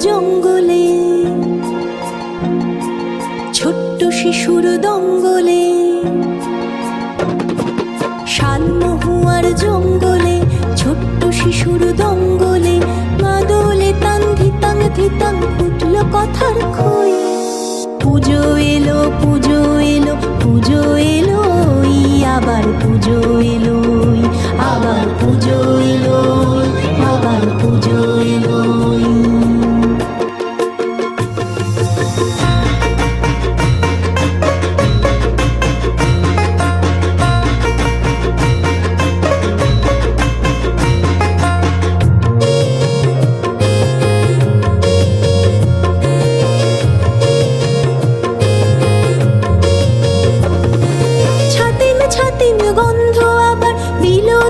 জঙ্গলে, ছোট্ট শিশুর দঙ্গলে, শালমহুয়ার জঙ্গলে, ছোট্ট শিশুর দঙ্গলে, মাদলে তাং ধিতাং ধিতাং উঠল কথার খই পুজো এলো পুজো এলো পুজো এলো আবার পুজো এলো আবার পুজো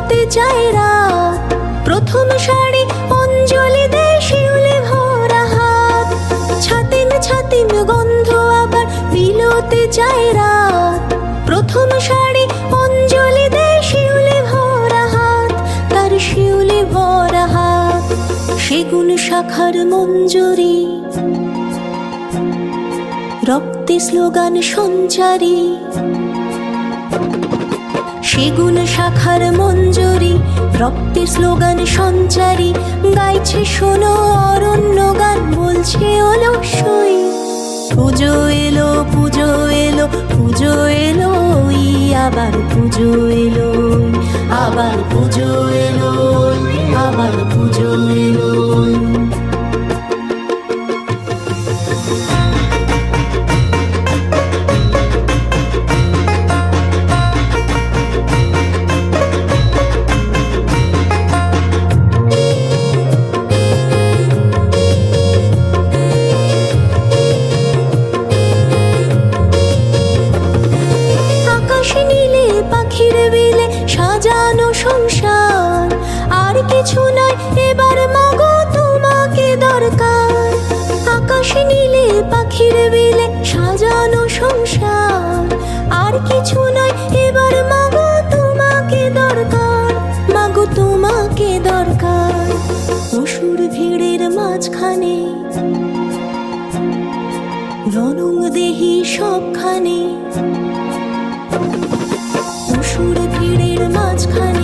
বিলোতে যায় রাত। প্রথম শাড়ি অঞ্জলি দেয় শিউলে ভরা হাত। ছাতিম ছাতিম গন্ধ আবার বিলোতে যায় রাত। প্রথম শাড়ি অঞ্জলি দেয় শিউলে ভরা হাত। তার শিউলে ভরা হাত। সেগুন শাখার মঞ্জুরি। রক্তে স্লোগান সঞ্চারী। সেগুন শাখার মঞ্জুরি, রক্তের স্লোগান সঞ্চারী, গাইছে শোনো অরণ্য গান, বলছে অলসই পুজো এলো পুজো এলো পুজো এলো, আবার পুজো এলো, আবার পুজো পাখির বিলে সাজানো সংসার। আর কিছু নয়, এবার মাগো তোমাকে দরকার, মাগো তোমাকে দরকার। পশুর ভিড়ের মাঝখানে রনং দেহি সবখানে। পশুর ভিড়ের মাঝখানে